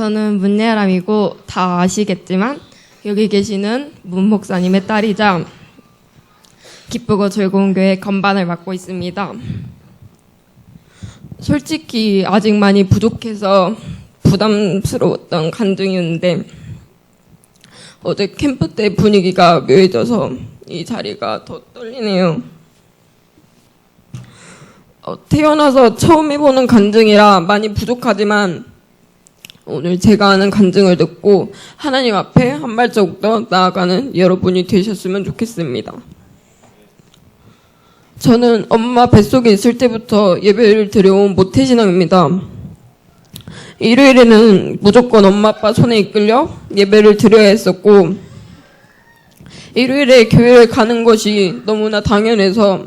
저는 문예람이고 다 아시겠지만 여기 계시는 문 목사님의 딸이자 기쁘고 즐거운 교회 건반을 맡고 있습니다. 솔직히 아직 많이 부족해서 부담스러웠던 간증이었는데 어제 캠프 때 분위기가 묘해져서 이 자리가 더 떨리네요. 어, 태어나서 처음 해보는 간증이라 많이 부족하지만 오늘 제가 하는 간증을 듣고 하나님 앞에 한 발자국 더 나아가는 여러분이 되셨으면 좋겠습니다. 저는 엄마 뱃속에 있을 때부터 예배를 드려온 모태신앙입니다. 일요일에는 무조건 엄마 아빠 손에 이끌려 예배를 드려야 했었고 일요일에 교회를 가는 것이 너무나 당연해서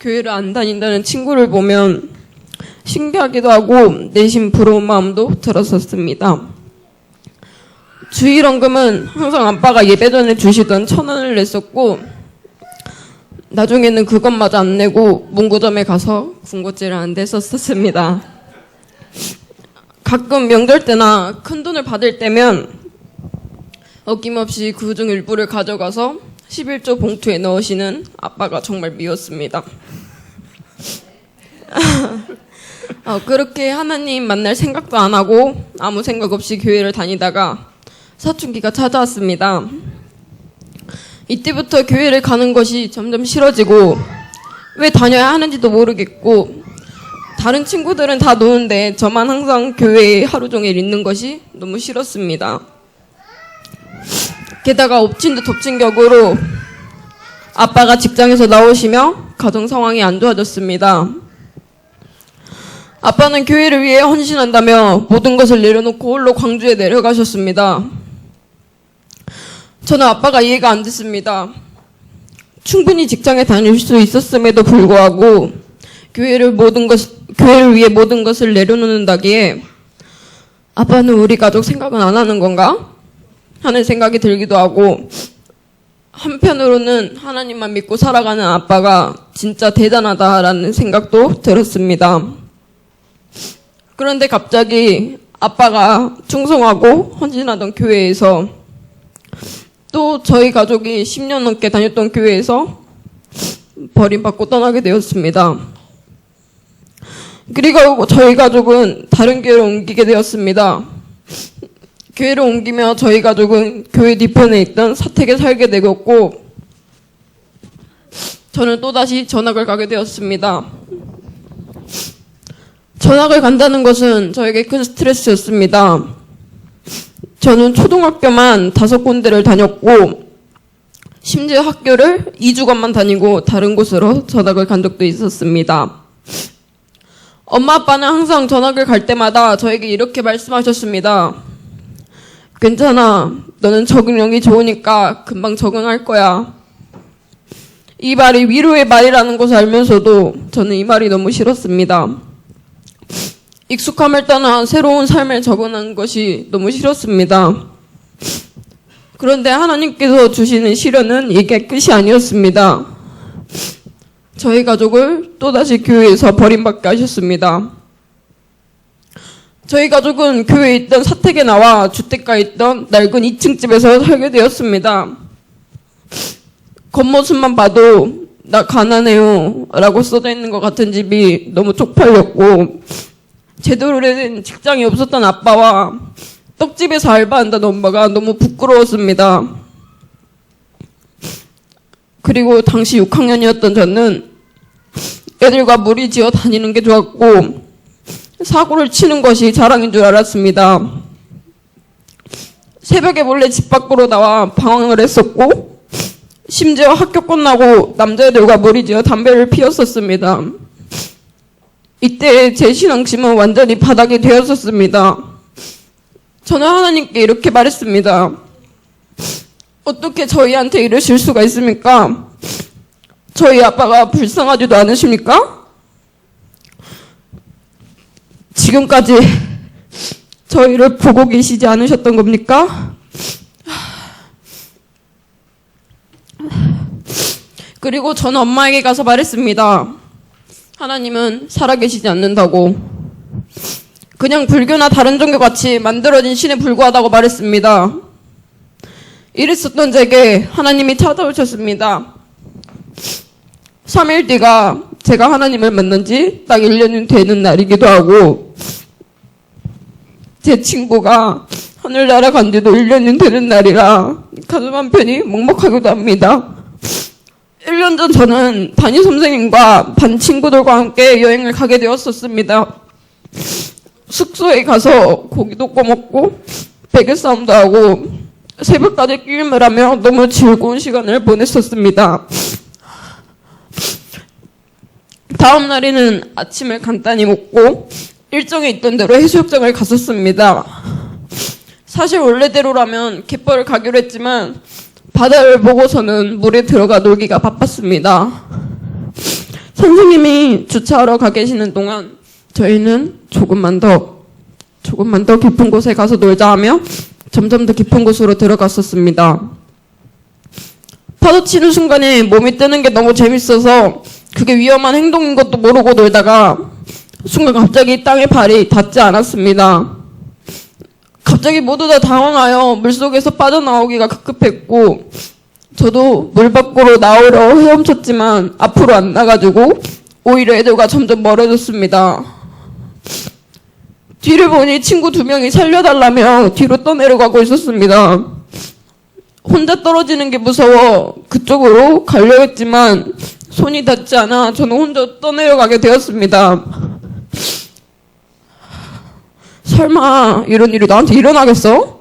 교회를 안 다닌다는 친구를 보면 신기하기도 하고 내심 부러운 마음도 들었었습니다. 주일 원금은 항상 아빠가 예배 전에 주시던 천 원을 냈었고 나중에는 그것마저 안 내고 문구점에 가서 군것질을 안 댔었습니다. 가끔 명절 때나 큰 돈을 받을 때면 어김없이 그 중 일부를 가져가서 11조 봉투에 넣으시는 아빠가 정말 미웠습니다. 어, 그렇게 하나님 만날 생각도 안 하고 아무 생각 없이 교회를 다니다가 사춘기가 찾아왔습니다. 이때부터 교회를 가는 것이 점점 싫어지고 왜 다녀야 하는지도 모르겠고 다른 친구들은 다 노는데 저만 항상 교회에 하루 종일 있는 것이 너무 싫었습니다. 게다가 엎친 듯 덮친 격으로 아빠가 직장에서 나오시며 가정 상황이 안 좋아졌습니다. 아빠는 교회를 위해 헌신한다며 모든 것을 내려놓고 홀로 광주에 내려가셨습니다. 저는 아빠가 이해가 안 됐습니다. 충분히 직장에 다닐 수 있었음에도 불구하고 교회를 모든 것 교회를 위해 모든 것을 내려놓는다기에 아빠는 우리 가족 생각은 안 하는 건가 하는 생각이 들기도 하고 한편으로는 하나님만 믿고 살아가는 아빠가 진짜 대단하다라는 생각도 들었습니다. 그런데 갑자기 아빠가 충성하고 헌신하던 교회에서 또 저희 가족이 10년 넘게 다녔던 교회에서 버림받고 떠나게 되었습니다. 그리고 저희 가족은 다른 교회로 옮기게 되었습니다. 교회를 옮기며 저희 가족은 교회 뒤편에 있던 사택에 살게 되었고 저는 또다시 전학을 가게 되었습니다. 전학을 간다는 것은 저에게 큰 스트레스였습니다. 저는 초등학교만 다섯 군데를 다녔고 심지어 학교를 2주간만 다니고 다른 곳으로 전학을 간 적도 있었습니다. 엄마 아빠는 항상 전학을 갈 때마다 저에게 이렇게 말씀하셨습니다. 괜찮아. 너는 적응력이 좋으니까 금방 적응할 거야. 이 말이 위로의 말이라는 것을 알면서도 저는 이 말이 너무 싫었습니다. 익숙함을 떠나 새로운 삶에 적응한 것이 너무 싫었습니다. 그런데 하나님께서 주시는 시련은 이게 끝이 아니었습니다. 저희 가족을 또다시 교회에서 버림받게 하셨습니다. 저희 가족은 교회에 있던 사택에 나와 주택가에 있던 낡은 2층 집에서 살게 되었습니다. 겉모습만 봐도 나 가난해요 라고 써져 있는 것 같은 집이 너무 쪽팔렸고 제대로 된 직장이 없었던 아빠와 떡집에서 알바한다는 엄마가 너무 부끄러웠습니다. 그리고 당시 6학년이었던 저는 애들과 무리 지어 다니는 게 좋았고 사고를 치는 것이 자랑인 줄 알았습니다. 새벽에 몰래 집 밖으로 나와 방황을 했었고 심지어 학교 끝나고 남자애들과 무리 지어 담배를 피웠었습니다. 이때 제 신앙심은 완전히 바닥이 되었었습니다. 저는 하나님께 이렇게 말했습니다. 어떻게 저희한테 이러실 수가 있습니까? 저희 아빠가 불쌍하지도 않으십니까? 지금까지 저희를 보고 계시지 않으셨던 겁니까? 그리고 저는 엄마에게 가서 말했습니다. 하나님은 살아계시지 않는다고. 그냥 불교나 다른 종교 같이 만들어진 신에 불과하다고 말했습니다. 이랬었던 제게 하나님이 찾아오셨습니다. 3일 뒤가 제가 하나님을 만난 지 딱 1년이 되는 날이기도 하고 제 친구가 하늘나라 간 지도 1년이 되는 날이라 가슴 한편이 먹먹하기도 합니다. 1년 전 저는 담임 선생님과 반 친구들과 함께 여행을 가게 되었었습니다. 숙소에 가서 고기도 꺼먹고 베개 싸움도 하고 새벽까지 게임을 하며 너무 즐거운 시간을 보냈었습니다. 다음 날에는 아침을 간단히 먹고 일정에 있던 대로 해수욕장을 갔었습니다. 사실 원래대로라면 갯벌을 가기로 했지만 바다를 보고서는 물에 들어가 놀기가 바빴습니다. 선생님이 주차하러 가 계시는 동안 저희는 조금만 더 조금만 더 깊은 곳에 가서 놀자 하며 점점 더 깊은 곳으로 들어갔었습니다. 파도 치는 순간에 몸이 뜨는 게 너무 재밌어서 그게 위험한 행동인 것도 모르고 놀다가 순간 갑자기 땅에 발이 닿지 않았습니다. 갑자기 모두 다 당황하여 물속에서 빠져나오기가 급급했고 저도 물 밖으로 나오려 헤엄쳤지만 앞으로 안 나가지고 오히려 애들과 점점 멀어졌습니다. 뒤를 보니 친구 두 명이 살려달라며 뒤로 떠내려가고 있었습니다. 혼자 떨어지는 게 무서워 그쪽으로 가려 했지만 손이 닿지 않아 저는 혼자 떠내려가게 되었습니다. 설마 이런 일이 나한테 일어나겠어?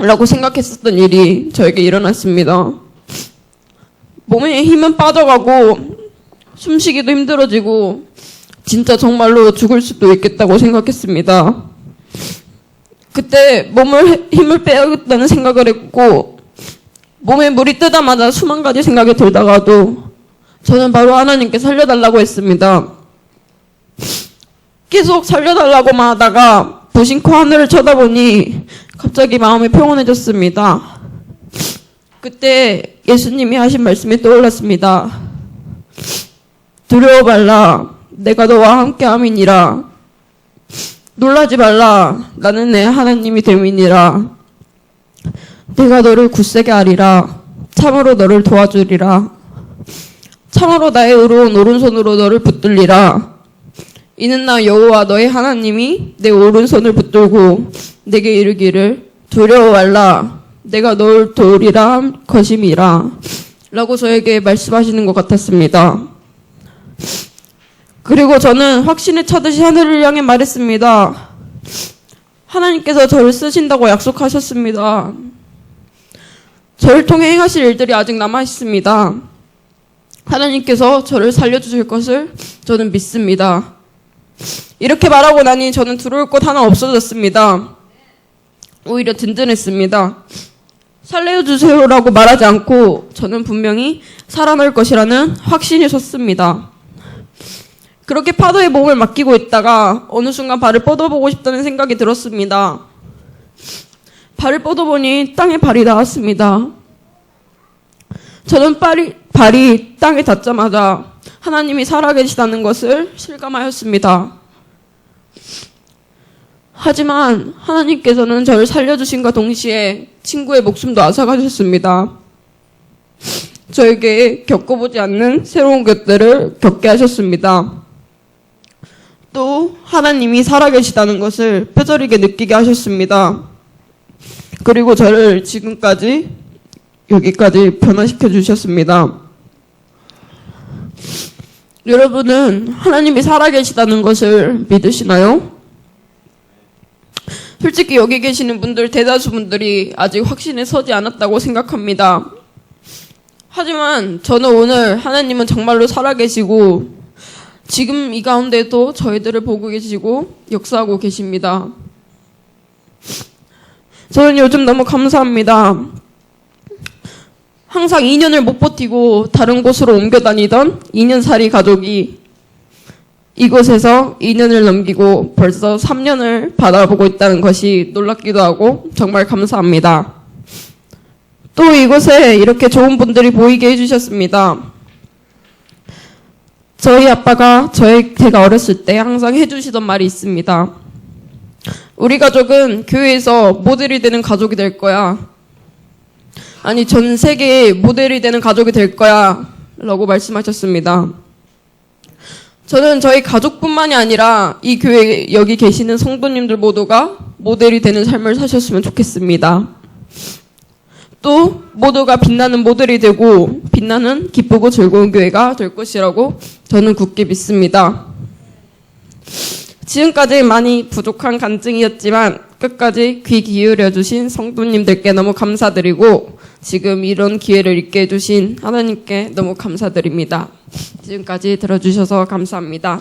라고 생각했었던 일이 저에게 일어났습니다. 몸에 힘은 빠져가고 숨쉬기도 힘들어지고 진짜 정말로 죽을 수도 있겠다고 생각했습니다. 그때 몸을 해- 힘을 빼야겠다는 생각을 했고 몸에 물이 뜨자마자 수만 가지 생각이 들다가도 저는 바로 하나님께 살려달라고 했습니다. 계속 살려달라고만 하다가 부신코 하늘을 쳐다보니 갑자기 마음이 평온해졌습니다. 그때 예수님이 하신 말씀이 떠올랐습니다. 두려워 말라. 내가 너와 함께 함이니라. 놀라지 말라. 나는 내 하나님이 됨이니라. 내가 너를 굳세게 하리라. 참으로 너를 도와주리라. 참으로 나의 의로운 오른손으로 너를 붙들리라. 이는 나 여호와 너의 하나님이 내 오른손을 붙들고 내게 이르기를 두려워 말라. 내가 널 도우리라 한 것임이라. 라고 저에게 말씀하시는 것 같았습니다. 그리고 저는 확신에 차듯이 하늘을 향해 말했습니다. 하나님께서 저를 쓰신다고 약속하셨습니다. 저를 통해 행하실 일들이 아직 남아 있습니다. 하나님께서 저를 살려주실 것을 저는 믿습니다. 이렇게 말하고 나니 저는 들어올 것 하나 없어졌습니다. 오히려 든든했습니다. 살려주세요라고 말하지 않고 저는 분명히 살아날 것이라는 확신이 섰습니다. 그렇게 파도에 몸을 맡기고 있다가 어느 순간 발을 뻗어보고 싶다는 생각이 들었습니다. 발을 뻗어보니 땅에 발이 닿았습니다. 저는 발이, 발이 땅에 닿자마자 하나님이 살아계시다는 것을 실감하였습니다. 하지만 하나님께서는 저를 살려주신과 동시에 친구의 목숨도 앗아가셨습니다. 저에게 겪어보지 않는 새로운 것들을 겪게 하셨습니다. 또 하나님이 살아계시다는 것을 뼈저리게 느끼게 하셨습니다. 그리고 저를 지금까지 여기까지 변화시켜 주셨습니다. 여러분은 하나님이 살아계시다는 것을 믿으시나요? 솔직히 여기 계시는 분들 대다수 분들이 아직 확신에 서지 않았다고 생각합니다. 하지만 저는 오늘 하나님은 정말로 살아계시고 지금 이 가운데도 저희들을 보고 계시고 역사하고 계십니다. 저는 요즘 너무 감사합니다. 항상 2년을 못 버티고 다른 곳으로 옮겨 다니던 2년살이 가족이 이곳에서 2년을 넘기고 벌써 3년을 바라보고 있다는 것이 놀랍기도 하고 정말 감사합니다. 또 이곳에 이렇게 좋은 분들이 보이게 해주셨습니다. 저희 아빠가 저희 제가 어렸을 때 항상 해주시던 말이 있습니다. 우리 가족은 교회에서 모델이 되는 가족이 될 거야. 아니 전 세계의 모델이 되는 가족이 될 거야. 라고 말씀하셨습니다. 저는 저희 가족뿐만이 아니라 이 교회 여기 계시는 성도님들 모두가 모델이 되는 삶을 사셨으면 좋겠습니다. 또 모두가 빛나는 모델이 되고 빛나는 기쁘고 즐거운 교회가 될 것이라고 저는 굳게 믿습니다. 지금까지 많이 부족한 간증이었지만 끝까지 귀 기울여 주신 성도님들께 너무 감사드리고 지금 이런 기회를 있게 해주신 하나님께 너무 감사드립니다. 지금까지 들어주셔서 감사합니다.